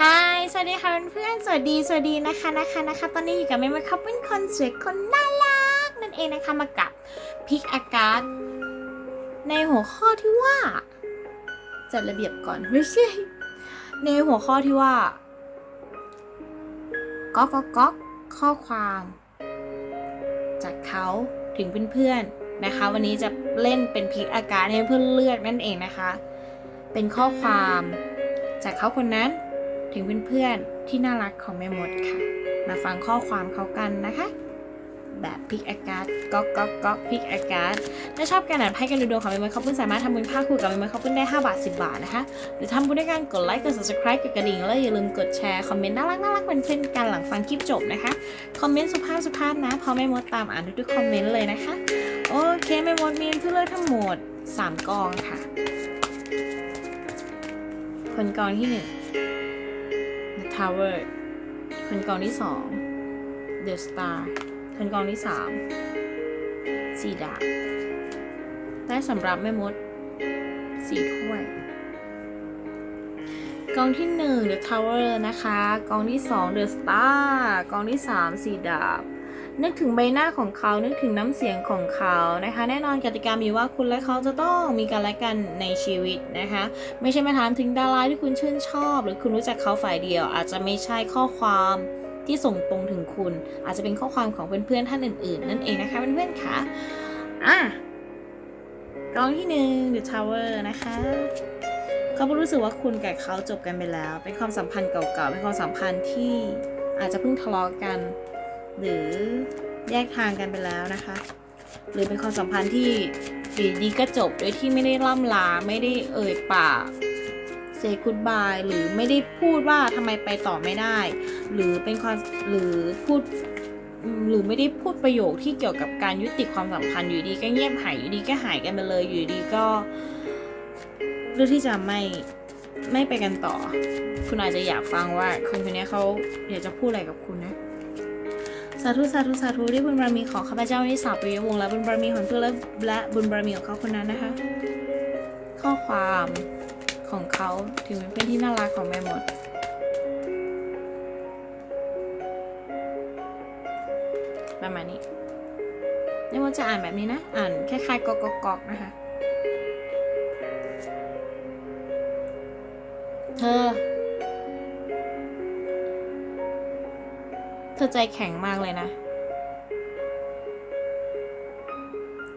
ฮายสวัสดีค่ะเพื่อนๆ สวัสดี สวัสดีนะคะนะคะนะคะ ตอนนี้อยู่กับแม่แม่ครับเป็นคนสวยคนน่ารักนั่นเองนะคะมากับพิกอากาศ ในหัวข้อที่ว่า จัดระเบียบก่อนไม่ใช่ ในหัวข้อที่ว่าก๊อกก๊อกก๊อกข้อความ จากเขาถึงเพื่อนๆนะคะ วันนี้จะเล่นเป็นพิกอากาศให้เพื่อนเลือกนั่นเองนะคะ เป็นข้อความจากเขาคนนั้น ถึงเพื่อนๆที่น่ารักของแม่มดค่ะ มาฟังข้อความเขากันนะคะ แบบพิกอากาศก๊อกก๊อกก๊อกพิกอากาศถ้าชอบการอ่านไพ่กันดูดวงของแม่มดเขาเพิ่งสามารถทำบุญผ้าคู่กับแม่มดเขาเพิ่งได้ 5 บาท 10 บาทนะคะ หรือทำบุญด้วยการกดไลค์กด subscribe กดกระดิ่ง แล้วอย่าลืมกดแชร์ คอมเมนต์น่ารักน่ารักเป็นเพื่อนกันหลังฟังคลิปจบนะคะ คอมเมนต์สุภาพสุภาพนะเพราะแม่มดตามอ่านทุกๆคอมเมนต์เลยนะคะโอเคแม่มดมีเพื่อนเลือกทั้งหมด 3 กองค่ะ คนกองที่ 1 Coward คนกองที่สอง The Star คนกองที่สามสีดาได้สำหรับแม่มดสี่ถ้วยกองที่หนึ่ง The Tower นะคะ กองที่สอง The Star กองที่สามสีดาบ นึกถึงใบหน้าของเขา นึกถึงน้ำเสียงของเขานะคะ แน่นอนกติกามีว่าคุณและเขาจะต้องมีกันและกันในชีวิตนะคะ ไม่ใช่มาถามถึงดาราที่คุณชื่นชอบ หรือคุณรู้จักเขาฝ่ายเดียว อาจจะไม่ใช่ข้อความที่ส่งตรงถึงคุณ อาจจะเป็นข้อความของเพื่อนๆท่านอื่น ๆ นั่นเองนะคะเพื่อนๆค่ะอะกองที่หนึ่ง The Tower นะคะเขารู้สึกว่าคุณกับเขาจบกันไปแล้ว เป็นความสัมพันธ์เก่าๆเป็นความสัมพันธ์ที่อาจจะเพิ่งทะเลาะกัน หรือแยกทางกันไปแล้วนะคะ หรือเป็นความสัมพันธ์ที่อยู่ดีก็จบโดยที่ไม่ได้ล่ำลาไม่ได้เอ่ยปากเซคุดบายหรือไม่ได้พูดว่าทำไมไปต่อไม่ได้ หรือเป็นความหรือพูดหรือไม่ได้พูดประโยคที่เกี่ยวกับการยุติความสัมพันธ์อยู่ดีก็เงียบหายอยู่ดีก็หายกันไปเลยอยู่ดีก็เลือกที่จะไม่ไม่ไปกันต่อ คุณอาจจะอยากฟังว่าคนคนนี้เขาอยากจะพูดอะไรกับคุณนะ สาธุสาธุสาธุด้วยบุญบารมีของข้าพเจ้าที่สาวปิยวงและบุญบารมีของเพื่อนและและบุญบารมีของเขาคนนั้นนะคะ ข้อความของเขาถึงเป็นเพื่อนที่น่ารักของแม่มดประมาณนี้แม่มดจะอ่านแบบนี้นะ อ่านคล้ายๆกอกกอกๆนะคะ เธอ เธอใจแข็งมากเลยนะ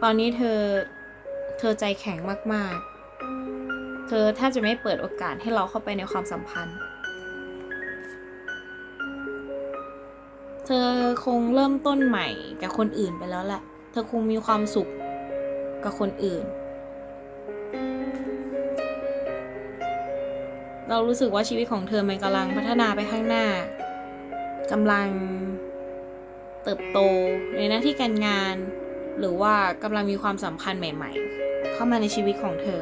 ตอนนี้เธอ เธอใจแข็งมากๆ เธอแทบจะไม่เปิดโอกาสให้เราเข้าไปในความสัมพันธ์ เธอคงเริ่มต้นใหม่กับคนอื่นไปแล้วแหละ เธอคงมีความสุขกับคนอื่น เรารู้สึกว่าชีวิตของเธอมันกำลังพัฒนาไปข้างหน้า กำลังเติบโตในหน้าที่การงาน หรือว่ากำลังมีความสัมพันธ์ใหม่ ๆ เข้ามาในชีวิตของเธอ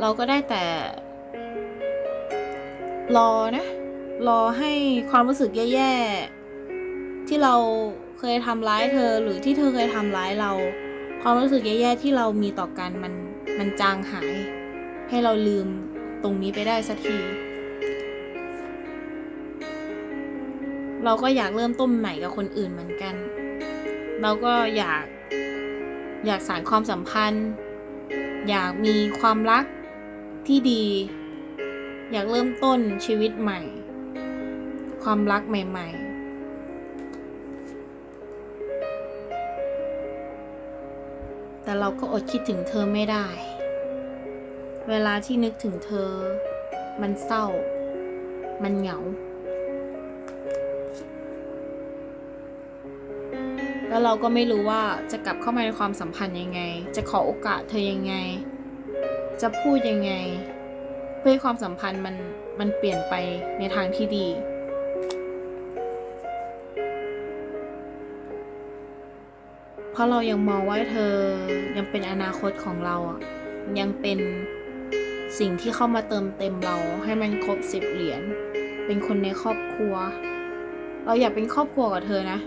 เราก็ได้แต่ รอนะ รอให้ความรู้สึกแย่ๆ ที่เราเคยทำร้ายเธอหรือที่เธอเคยทำร้ายเรา ความรู้สึกแย่ๆ ที่เรามีต่อกันมันมันจางหาย ให้เราลืมตรงนี้ไปได้สักที เราก็อยากเริ่มต้นใหม่กับคนอื่นเหมือนกัน เราก็อยาก อยากสานความสัมพันธ์ อยากมีความรักที่ดี อยากเริ่มต้นชีวิตใหม่ ความรักใหม่ ๆแต่เราก็อดคิดถึงเธอไม่ได้ เวลาที่นึกถึงเธอ มันเศร้า มันเหงา แล้วเราก็ไม่รู้ว่าจะกลับเข้ามาในความสัมพันธ์ยังไง จะขอโอกาสเธอยังไง จะพูดยังไง เพื่อความสัมพันธ์มันมันเปลี่ยนไปในทางที่ดีเพราะเรายังมองว่าเธอยังเป็นอนาคตของเราอะ ยังเป็นสิ่งที่เข้ามาเติมเต็มเราให้มันครบสิบเหรียญ เป็นคนในครอบครัว เราอยากเป็นครอบครัวกับเธอนะ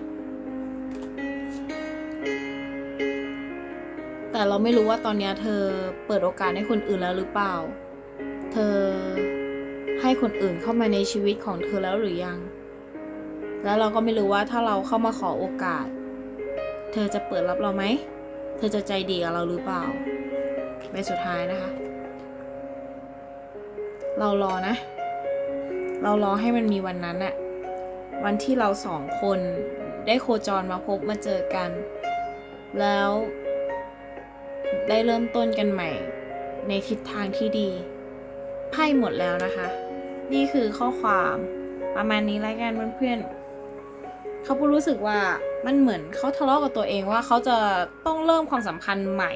แต่เราไม่รู้ว่าตอนนี้เธอเปิดโอกาสให้คนอื่นแล้วหรือเปล่า เธอให้คนอื่นเข้ามาในชีวิตของเธอแล้วหรือยัง แล้วเราก็ไม่รู้ว่าถ้าเราเข้ามาขอโอกาส เธอจะเปิดรับเราไหม เธอจะใจดีกับเราหรือเปล่าใบสุดท้ายนะคะ เรารอนะ เรารอให้มันมีวันนั้นอะวันที่เราสองคนได้โคจรมาพบมาเจอกัน แล้ว ได้เริ่มต้นกันใหม่ ในทิศทางที่ดี ไพ่หมดแล้วนะคะ นี่คือข้อความประมาณนี้แล้วกันเพื่อนๆเขาพูดรู้สึกว่ามันเหมือนเขาทะเลาะกับตัวเองว่าเขาจะต้องเริ่มความสัมพันธ์ใหม่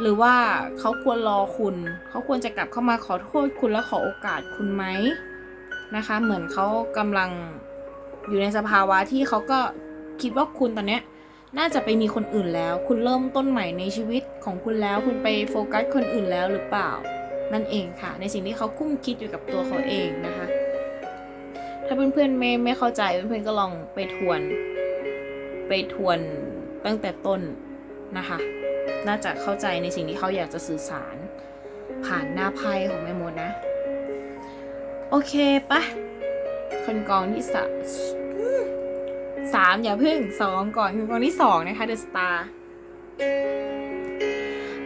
หรือว่าเขาควรรอคุณ เขาควรจะกลับเข้ามาขอโทษคุณและขอโอกาสคุณไหมนะคะ เหมือนเขากำลังอยู่ในสภาวะที่เขาก็คิดว่าคุณตอนเนี้ย น่าจะไปมีคนอื่นแล้ว คุณเริ่มต้นใหม่ในชีวิตของคุณแล้ว คุณไปโฟกัสคนอื่นแล้วหรือเปล่า นั่นเองค่ะ ในสิ่งที่เขาคุ้มคิดอยู่กับตัวเขาเองนะคะ ถ้าเพื่อนๆไม่ไม่เข้าใจเพื่อนๆก็ลองไปทวน ไปทวนตั้งแต่ต้นนะคะ น่าจะเข้าใจในสิ่งที่เขาอยากจะสื่อสาร ผ่านหน้าไพ่ของแม่มดนะ โอเคปะคนกองที่สา สามอย่าพึ่งสองก่อนคือกองที่สองนะคะ The Star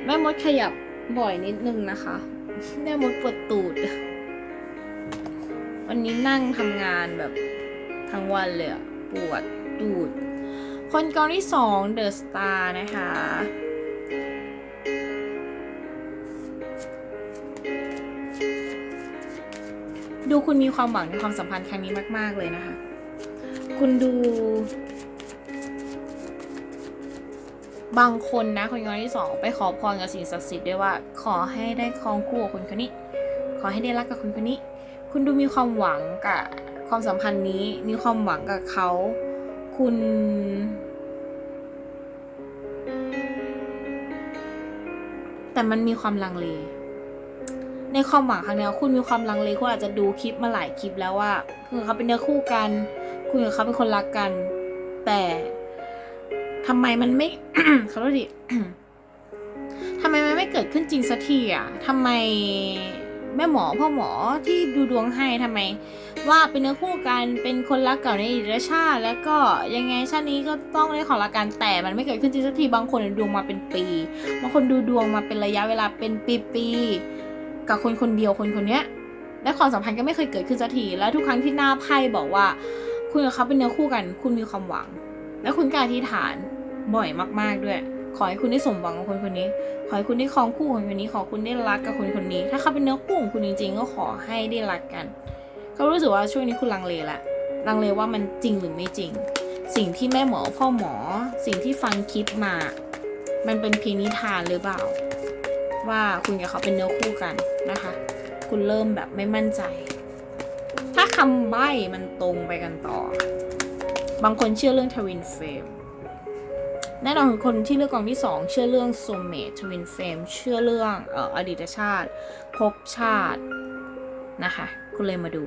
แม่มดขยับบ่อยนิดนึงนะคะ แม่มดปวดตูด วันนี้นั่งทำงานแบบทั้งวันเลยอะปวดตูด คนกองที่สอง The Star นะคะดูคุณมีความหวังในความสัมพันธ์ครั้งนี้มาก ๆ เลยนะคะ คุณดู บางคนนะคนกองที่สองไปขอพรกับสิ่งศักดิ์สิทธิ์ด้วยว่า ขอให้ได้ครองคู่กับคนคนนี้ ขอให้ได้รักกับคนคนนี้ คุณดูมีความหวังกับความสัมพันธ์นี้ มีความหวังกับเขา คุณ แต่มันมีความลังเลในความหวังครั้งนี้คุณมีความลังเลคุณอาจจะดูคลิปมาหลายคลิปแล้วว่าคือเขาเป็นเนื้อคู่กัน คุณกับเขาเป็นคนรักกัน แต่ทำไมมันไม่ขอโทษดิทำไมมันไม่เกิดขึ้นจริงสักทีอะทำไมแม่หมอพ่อหมอที่ดูดวงให้ทำไม ว่าเป็นเนื้อคู่กันเป็นคนรักเก่าในอดีตชาติ แล้วก็ยังไงชาตินี้ก็ต้องได้ของรักกันแต่มันไม่เกิดขึ้นจริงสักทีบางคนดูดวงมาเป็นปีบางคนดูดวงมาเป็นระยะเวลาเป็นปีๆกับคนคนเดียวคนคนเนี้ยและความสัมพันธ์ก็ไม่เคยเกิดขึ้นสักทีแล้วทุกครั้งที่หน้าไพ่บอกว่า คุณกับเขาเป็นเนื้อคู่กัน คุณมีความหวัง และคุณกล้าอธิษฐานบ่อยมาก ๆด้วย ขอให้คุณได้สมหวังกับคนคนนี้ ขอให้คุณได้ครองคู่กับคนคนนี้ ขอคุณได้รักกับคนคนนี้ ถ้าเขาเป็นเนื้อคู่ของคุณจริงๆ ก็ขอให้ได้รักกัน เขารู้สึกว่าช่วงนี้คุณลังเลละลังเลว่ามันจริงหรือไม่จริง สิ่งที่แม่หมอพ่อหมอ สิ่งที่ฟังคลิปมา มันเป็นเพียงนิทานหรือเปล่า ว่าคุณกับเขาเป็นเนื้อคู่กันนะคะ คุณเริ่มแบบไม่มั่นใจ ถ้าคำใบ้มันตรงไปกันต่อ บางคนเชื่อเรื่องทวินเฟมแน่นอนคนที่เลือกกองที่สองเชื่อเรื่องโซเมททวินเฟมเชื่อเรื่องอออดีตชาติภพชาตินะคะคุณเลยมาดู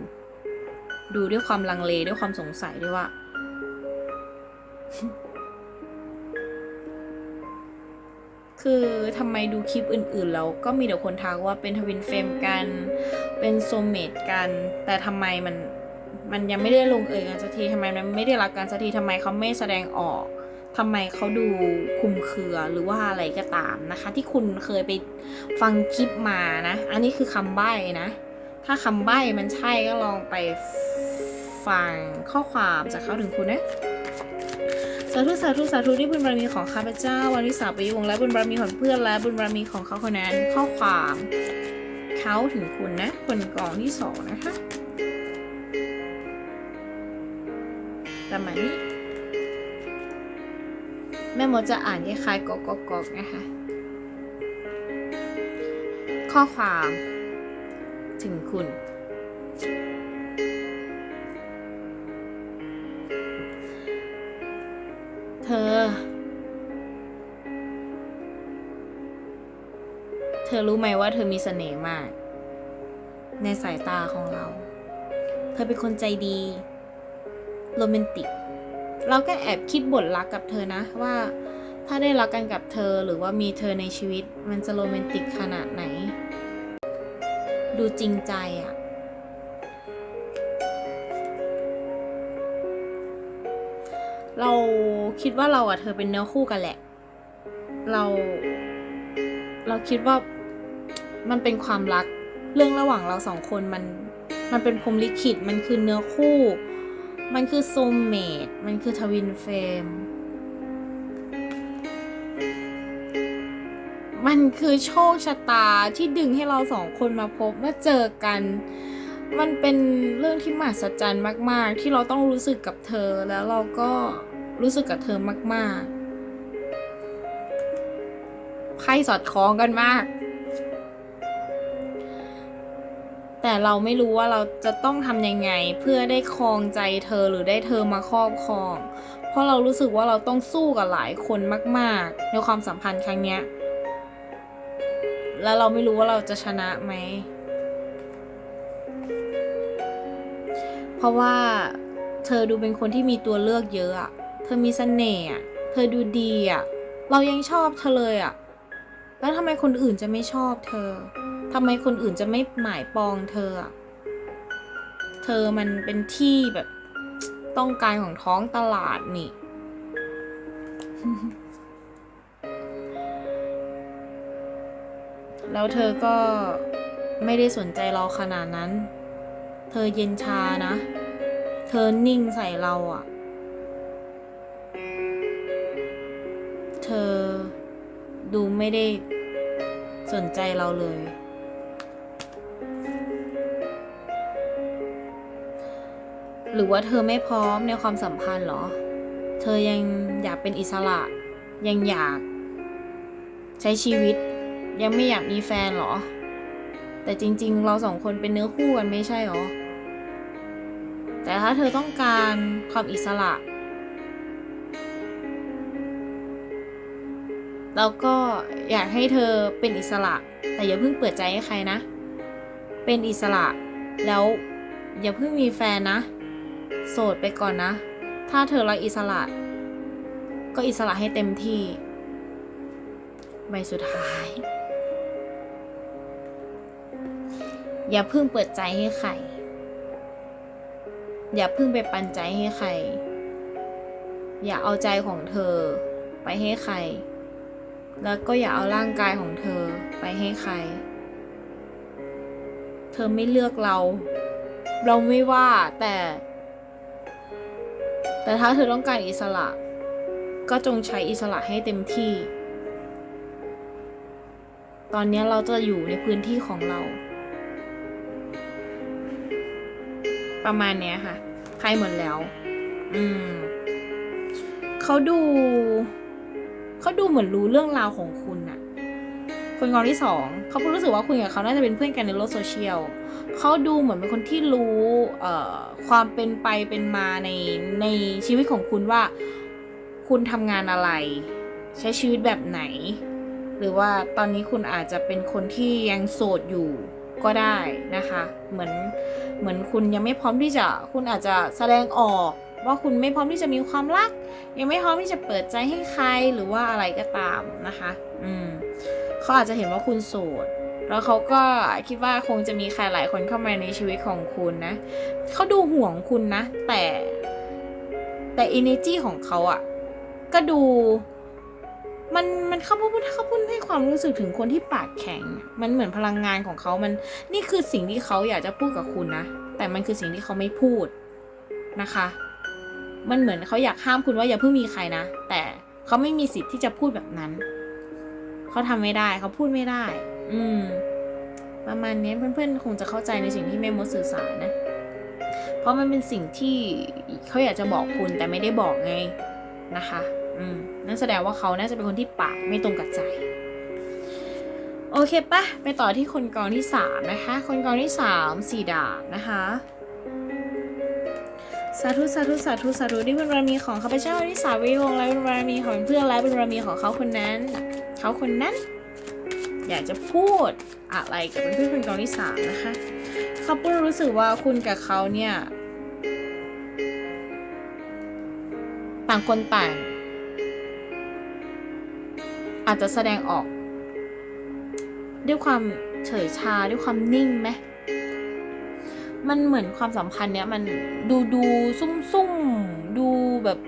ดูด้วยความลังเลด้วยความสงสัยด้วยว่า คือทำไมดูคลิปอื่นๆ แล้วก็มีแต่คนทักว่าเป็นทวินเฟรมกัน เป็นโซเมตกัน แต่ทำไมมันมันยังไม่ได้ลงเอยกันสักทีทำไมมันไม่ได้รักกันสักทีทำไมเขาไม่แสดงออกทำไมเขาดูคุมเครือหรือว่าอะไรก็ตามนะคะ ที่คุณเคยไปฟังคลิปมานะ อันนี้คือคำใบ้นะ ถ้าคำใบ้มันใช่ก็ลองไปฟังข้อความจากเขาถึงคุณนะาธุสาธุสาธุที่บุญบารมีของข้าพเจ้า วันวิสาปยุวงและบุญบารมีของเพื่อนและบุญบารมีของเขาคนนั้นข้อความเขาถึงคุณนะ คนกองที่สองนะคะประมาณนี้แม่มดจะอ่านคล้ายๆกอกกอกนะคะ ข้อความถึงคุณ เธอ เธอรู้ไหมว่าเธอมีเสน่ห์มาก ในสายตาของเรา เธอเป็นคนใจดี โรแมนติก เราก็แอบคิดบทรักกับเธอนะว่าถ้าได้รักกันกับเธอหรือว่ามีเธอในชีวิต มันจะโรแมนติกขนาดไหน ดูจริงใจอะเรา คิดว่าเราอะเธอเป็นเนื้อคู่กันแหละ เรา เราคิดว่ามันเป็นความรักเรื่องระหว่างเราสองคนมันมันเป็นพรมลิขิตมันคือเนื้อคู่ มันคือโซมเมดมันคือทวินเฟมมันคือโชคชะตาที่ดึงให้เราสองคนมาพบมาเจอกัน มันเป็นเรื่องที่มหัศจรรย์มาก ๆ ที่เราต้องรู้สึกกับเธอแล้วเราก็ รู้สึกกับเธอมากๆไพ่สอดคล้องกันมาก แต่เราไม่รู้ว่าเราจะต้องทำยังไงเพื่อได้ครองใจเธอหรือได้เธอมาครอบครอง เพราะเรารู้สึกว่าเราต้องสู้กับหลายคนมาก ๆ ในความสัมพันธ์ครั้งเนี้ย แล้วเราไม่รู้ว่าเราจะชนะไหมเพราะว่าเธอดูเป็นคนที่มีตัวเลือกเยอะอะ เธอมีเสน่ห์อะเธอดูดีอะ เรายังชอบเธอเลยอะ แล้วทำไมคนอื่นจะไม่ชอบเธอทำไมคนอื่นจะไม่หมายปองเธออะ เธอมันเป็นที่แบบต้องการของท้องตลาดนี่ แล้วเธอก็ไม่ได้สนใจเราขนาดนั้น เธอเย็นชานะ เธอนิ่งใส่เราอะเดูไม่ได้สนใจเราเลย หรือว่าเธอไม่พร้อมในความสัมพันธ์เหรอ เธอยังอยากเป็นอิสระ ยังอยาก ใช้ชีวิต ยังไม่อยากมีแฟนเหรอ แต่จริง ๆ เราสองคนเป็นเนื้อคู่กันไม่ใช่เหรอ แต่ถ้าเธอต้องการความอิสระ แล้วก็อยากให้เธอเป็นอิสระ แต่อย่าเพิ่งเปิดใจให้ใครนะ เป็นอิสระแล้วอย่าเพิ่งมีแฟนนะ โสดไปก่อนนะ ถ้าเธอรักอิสระ ก็อิสระให้เต็มที่ ใบสุดท้าย อย่าเพิ่งเปิดใจให้ใคร อย่าเพิ่งไปปันใจให้ใคร อย่าเอาใจของเธอไปให้ใคร แล้วก็อย่าเอาร่างกายของเธอไปให้ใคร เธอไม่เลือกเรา เราไม่ว่าแต่ แต่ถ้าเธอต้องการอิสระ ก็จงใช้อิสระให้เต็มที่ ตอนนี้เราจะอยู่ในพื้นที่ของเรา ประมาณเนี้ยค่ะ ใครหมดแล้ว อืม เขาดู เขาดูเหมือนรู้เรื่องราวของคุณอะคนกองที่สองเขารู้สึกว่าคุณกับเขาน่าจะเป็นเพื่อนกันในโลกโซเชียลเขาดูเหมือนเป็นคนที่รู้เอ่อความเป็นไปเป็นมาในในชีวิตของคุณว่า คุณทำงานอะไร ใช้ชีวิตแบบไหน หรือว่าตอนนี้คุณอาจจะเป็นคนที่ยังโสดอยู่ก็ได้นะคะ เหมือนเหมือนคุณยังไม่พร้อมที่จะคุณอาจจะแสดงออก ว่าคุณไม่พร้อมที่จะมีความรัก ยังไม่พร้อมที่จะเปิดใจให้ใครหรือว่าอะไรก็ตามนะคะ อืมเขาอาจจะเห็นว่าคุณโสดแล้วเขาก็คิดว่าคงจะมีใครหลายคนเข้ามาในชีวิตของคุณนะเขาดูห่วงคุณนะ แต่แต่ energy ของเขาอะ่ะ ก็ดู มันมันเข้าพูดเข้าพูดให้ความรู้สึกถึงคนที่ปากแข็ง มันเหมือนพลังงานของเขามันนี่คือสิ่งที่เขาอยากจะพูดกับคุณนะ แต่มันคือสิ่งที่เขาไม่พูดนะคะ มันเหมือนเขาอยากห้ามคุณว่าอย่าเพิ่งมีใครนะ แต่เขาไม่มีสิทธิ์ที่จะพูดแบบนั้น เขาทำไม่ได้เขาพูดไม่ได้ อืม ประมาณนี้เพื่อนๆ คงจะเข้าใจในสิ่งที่แม่มดสื่อสารนะ เพราะมันเป็นสิ่งที่เขาอยากจะบอกคุณแต่ไม่ได้บอกไงนะคะ อืม นั่นแสดงว่าเขาน่าจะเป็นคนที่ปากไม่ตรงกับใจ โอเคปะไปต่อที่คนกองที่สามนะคะ คนกองที่สามสี่ดาบนะคะ สาธุสาธุสาธุสาธุนี่เป็นบารมีของข้าพเจ้าที่สาวิวงและเป็นบารมีของเพื่อนและเป็นบารมีของเขาคนนั้น เขาคนนั้น อยากจะพูดอะไรกับเพื่อนๆคนกองที่สามนะคะเขาพูดรู้สึกว่าคุณกับเขาเนี่ย ต่างคนต่าง อาจจะแสดงออก ด้วยความเฉยชาด้วยความนิ่งไหม มันเหมือนความสัมพันธ์เนี้ยมันดูดูซุ่มซุ่มดูแบบ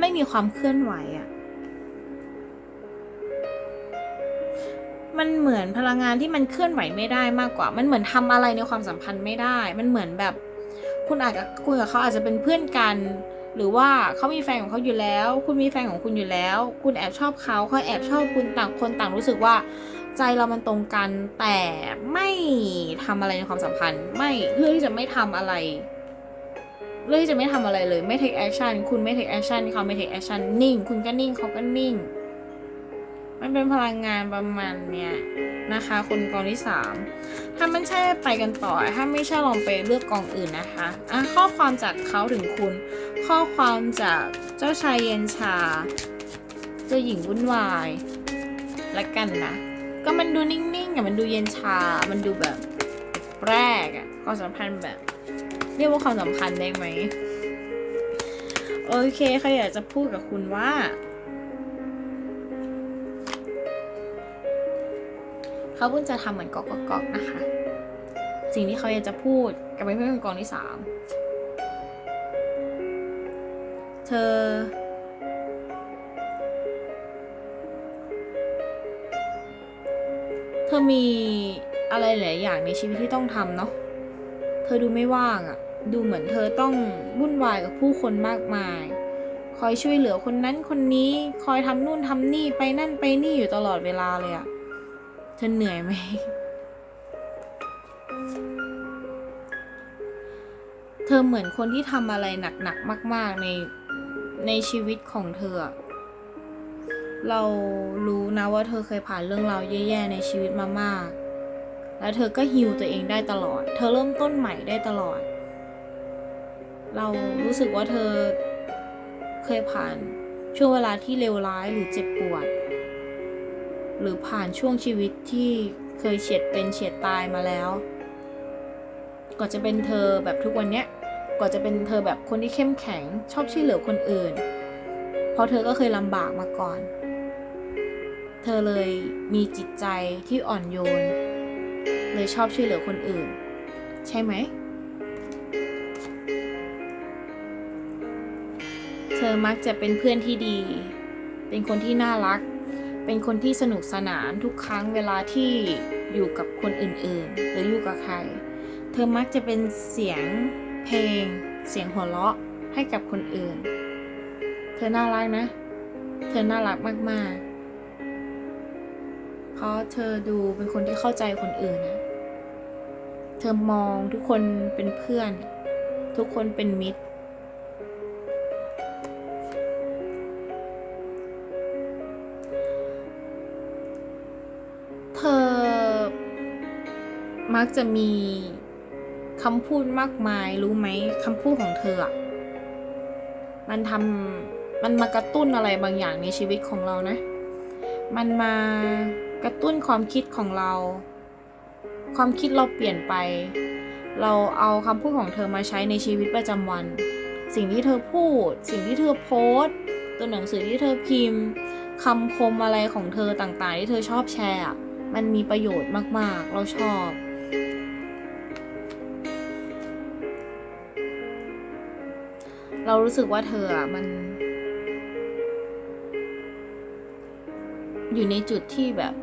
ไม่มีความเคลื่อนไหวอะมันเหมือนพลังงานที่มันเคลื่อนไหวไม่ได้มากกว่า มันเหมือนทำอะไรในความสัมพันธ์ไม่ได้ มันเหมือนแบบ คุณอาจจะคุยกับเขาอาจจะเป็นเพื่อนกันหรือว่าเขามีแฟนของเขาอยู่แล้ว คุณมีแฟนของคุณอยู่แล้ว คุณแอบชอบเขาเขาแอบชอบคุณต่างคนต่างรู้สึกว่า ใจเรามันตรงกัน แต่ไม่ทำอะไรในความสัมพันธ์ ไม่เลือกที่จะไม่ทำอะไรเลือกที่จะไม่ทำอะไรเลยไม่ take action คุณไม่ take action เขาไม่ take action นิ่ง คุณก็นิ่งเขาก็นิ่ง มันเป็นพลังงานประมาณเนี้ยนะคะคนกองที่สามถ้ามันใช่ไปกันต่อ ถ้าไม่ใช่ลองไปเลือกกองอื่นนะคะอะข้อความจากเขาถึงคุณ ข้อความจากเจ้าชายเย็นชา เจ้าหญิงวุ่นวาย และกันนะ ก็มันดูนิ่งๆอะมันดูเย็นชา มันดูแบบแปลกอะความสัมพันธ์แบบ เรียกว่าความสัมพันธ์ได้ไหมโอเคใครอยากจะพูดกับคุณว่า เขาเพิ่งจะทำเหมือนกอกกอกนะคะ สิ่งที่เขาอยากจะพูดกับเพื่อนๆกองที่สามเธอ ธอมีอะไรหลายอย่างในชีวิตที่ต้องทำเนาะ เธอดูไม่ว่างอะดูเหมือนเธอต้องวุ่นวายกับผู้คนมากมาย คอยช่วยเหลือคนนั้นคนนี้ คอยทำนู่นทำนี่ไปนั่นไปนี่อยู่ตลอดเวลาเลยอะเธอเหนื่อยไหม เธอเหมือนคนที่ทำอะไรหนักๆมาก ๆในในชีวิตของเธออะ เรารู้นะว่าเธอเคยผ่านเรื่องราวแย่ๆในชีวิตมามาก แล้วเธอก็ฮิวตัวเองได้ตลอด เธอเริ่มต้นใหม่ได้ตลอด เรารู้สึกว่าเธอเคยผ่านช่วงเวลาที่เลวร้ายหรือเจ็บปวด หรือผ่านช่วงชีวิตที่เคยเฉียดเป็นเฉียดตายมาแล้วก่อนจะเป็นเธอแบบทุกวันเนี้ยก่อนจะเป็นเธอแบบคนที่เข้มแข็งชอบช่วยเหลือคนอื่น เพราะเธอก็เคยลำบากมาก่อน เธอเลยมีจิตใจที่อ่อนโยน เลยชอบช่วยเหลือคนอื่น ใช่ไหม เธอมักจะเป็นเพื่อนที่ดี เป็นคนที่น่ารัก เป็นคนที่สนุกสนานทุกครั้งเวลาที่อยู่กับคนอื่นๆ หรืออยู่กับใคร เธอมักจะเป็นเสียงเพลง เสียงหัวเราะให้กับคนอื่น เธอน่ารักนะ เธอน่ารักมากๆ ราะเธอดูเป็นคนที่เข้าใจคนอื่นนะ เธอมองทุกคนเป็นเพื่อน ทุกคนเป็นมิตร เธอมักจะมีคำพูดมากมายรู้ไหมคำพูดของเธออะมันทำมันมากระตุ้นอะไรบางอย่างในชีวิตของเรานะ มันมา กระตุ้นความคิดของเรา ความคิดเราเปลี่ยนไป เราเอาคำพูดของเธอมาใช้ในชีวิตประจำวัน สิ่งที่เธอพูด สิ่งที่เธอโพสต์ ตัวหนังสือที่เธอพิมพ์คำคมอะไรของเธอต่างๆ ที่เธอชอบแชร์มันมีประโยชน์มากๆ เราชอบ เรารู้สึกว่าเธออะมัน อยู่ในจุดที่แบบ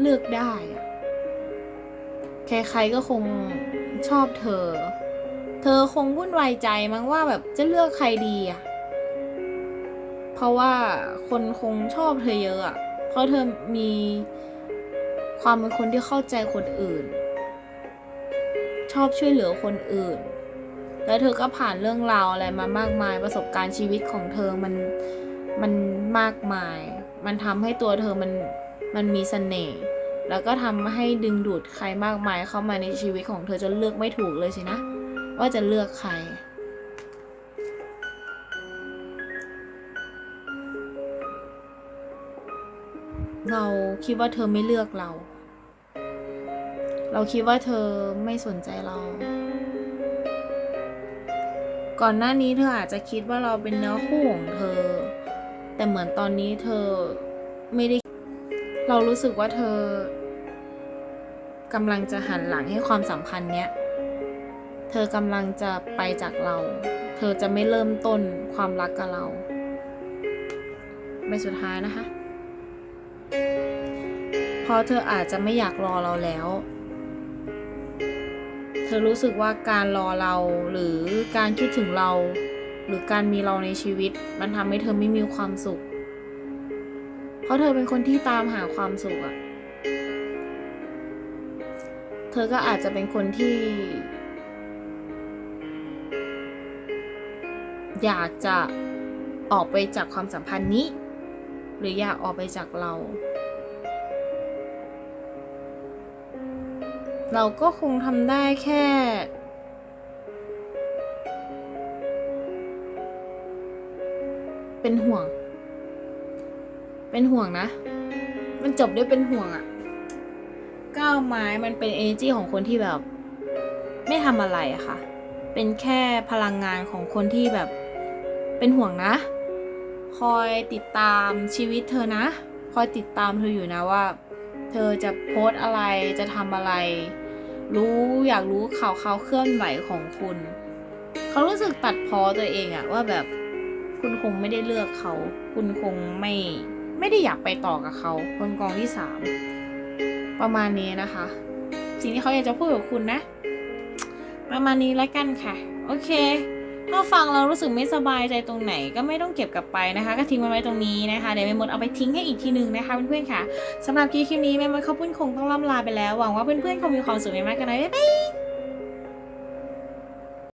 เลือกได้อะใครๆก็คงชอบเธอ เธอคงวุ่นวายใจมั้งว่าแบบจะเลือกใครดีอะเพราะว่าคนคงชอบเธอเยอะอะเพราะเธอมีความเป็นคนที่เข้าใจคนอื่น ชอบช่วยเหลือคนอื่น แล้วเธอก็ผ่านเรื่องราวอะไรมามากมายประสบการณ์ชีวิตของเธอมันมันมากมาย มันทำให้ตัวเธอมัน มันมีเสน่ห์แล้วก็ทำให้ดึงดูดใครมากมายเข้ามาในชีวิตของเธอจนเลือกไม่ถูกเลยสินะ ว่าจะเลือกใคร เราคิดว่าเธอไม่เลือกเรา เราคิดว่าเธอไม่สนใจเรา ก่อนหน้านี้เธออาจจะคิดว่าเราเป็นเนื้อคู่ของเธอ แต่เหมือนตอนนี้เธอไม่ได้ เรารู้สึกว่าเธอกำลังจะหันหลังให้ความสัมพันธ์เนี้ย เธอกำลังจะไปจากเรา เธอจะไม่เริ่มต้นความรักกับเราใบสุดท้ายนะคะ เพราะเธออาจจะไม่อยากรอเราแล้ว เธอรู้สึกว่าการรอเราหรือการคิดถึงเรา หรือการมีเราในชีวิต มันทำให้เธอไม่มีความสุข เพราะเธอเป็นคนที่ตามหาความสุขอะเธอก็อาจจะเป็นคนที่ อยากจะออกไปจากความสัมพันธ์นี้ หรืออยากออกไปจากเรา เราก็คงทำได้แค่เป็นห่วง เป็นห่วงนะ มันจบด้วยเป็นห่วงอะก้าวไม้มันเป็น energy ของคนที่แบบ ไม่ทำอะไรอะค่ะ เป็นแค่พลังงานของคนที่แบบ เป็นห่วงนะ คอยติดตามชีวิตเธอนะ คอยติดตามเธออยู่นะว่า เธอจะโพสอะไรจะทำอะไร รู้อยากรู้ข่าวข่าวเคลื่อนไหวของคุณ เขารู้สึกตัดพ้อตัวเองอะว่าแบบคุณคงไม่ได้เลือกเขา คุณคงไม่ ไม่ได้อยากไปต่อกับเขาคนกองที่สามประมาณนี้นะคะ สิ่งที่เขาอยากจะพูดกับคุณนะ ประมาณนี้แล้วกันค่ะ โอเค ถ้าฟังเรารู้สึกไม่สบายใจตรงไหน ก็ไม่ต้องเก็บกลับไปนะคะ ก็ทิ้งมันไว้ตรงนี้นะคะ เดี๋ยวแม่มดเอาไปทิ้งให้อีกทีหนึ่งนะคะเพื่อนๆค่ะสำหรับคลิปนี้แม่มดเขาวปุ้นคงต้องล่ำลาไปแล้ว หวังว่าเพื่อนๆคงมีความสุขมากๆกันนะบ๊ายบาย